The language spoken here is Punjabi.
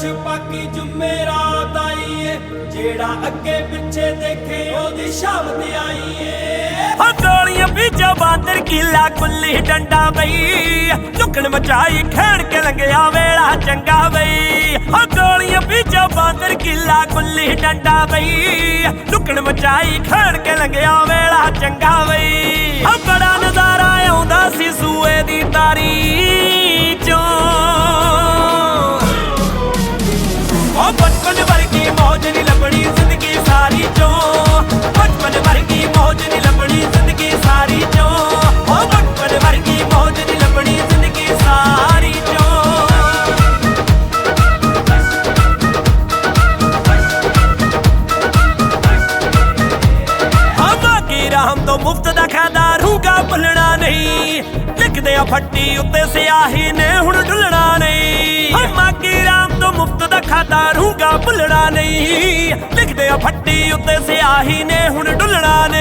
ਪੁੱਛ ਪਾਕੀ ਜੁਮੇਰਾਤ ਆਈ ਜਿਹੜਾ ਅੱਗੇ ਪਿੱਛੇ ਦੇਖੇ ਉਹਦੀ ਸ਼ਬਦ ਆਈ ਹੋ ਗੋਲੀਆਂ ਵਿੱਚੋਂ ਬਾਂਦਰ ਕੀਲਾ ਕੁੱਲੀ ਡੰਡਾ ਬਈ, ਲੁਕਣ ਮਚਾਈ ਖੇੜ ਕੇ ਲੰਘਿਆ ਵੇਲਾ ਚੰਗਾ ਬਈ। ਹੋ ਗੋਲੀਆਂ ਵਿੱਚੋਂ ਬਾਂਦਰ ਕਿਲਾ ਕੁੱਲੀ ਡੰਡਾ ਬਈ, ਲੁਕਣ ਮਚਾਈ ਖੇੜ ਕੇ ਲੰਘਿਆ ਵੇਲਾ ਚੰਗਾ ਬਈ। ਹੋ ਬੜਾ ਨਜ਼ਾਰਾ ਆਉਂਦਾ ਸੀ ਸੂਏ ਦੀ ਤਾਰੀ ਹਮਾ ਕੀ ਤੋਂ ਮੁਫਤ ਦਾ ਖਾਦਾ ਰੂਗਾ ਭੁੱਲਣਾ ਨਹੀਂ। ਲਿਖਦੇ ਆ ਫੱਟੀ ਉੱਤੇ ਸਿਆਹੀ ਨੇ ਹੁਣ ਢੁੱਲਣਾ ਨਹੀਂ। ਹਮਾ ਕੀ ਰਾਮ ਤੋਂ ਮੁਫਤ ਦਾ ਖਾਦਾ ਰੂਗਾ ਭੁੱਲਣਾ ਨਹੀਂ। ਲਿਖਦੇ ਆ ਫੱਟੀ ਉੱਤੇ ਸਿਆਹੀ ਨੇ ਹੁਣ ਢੁੱਲਣਾ ਨਹੀਂ।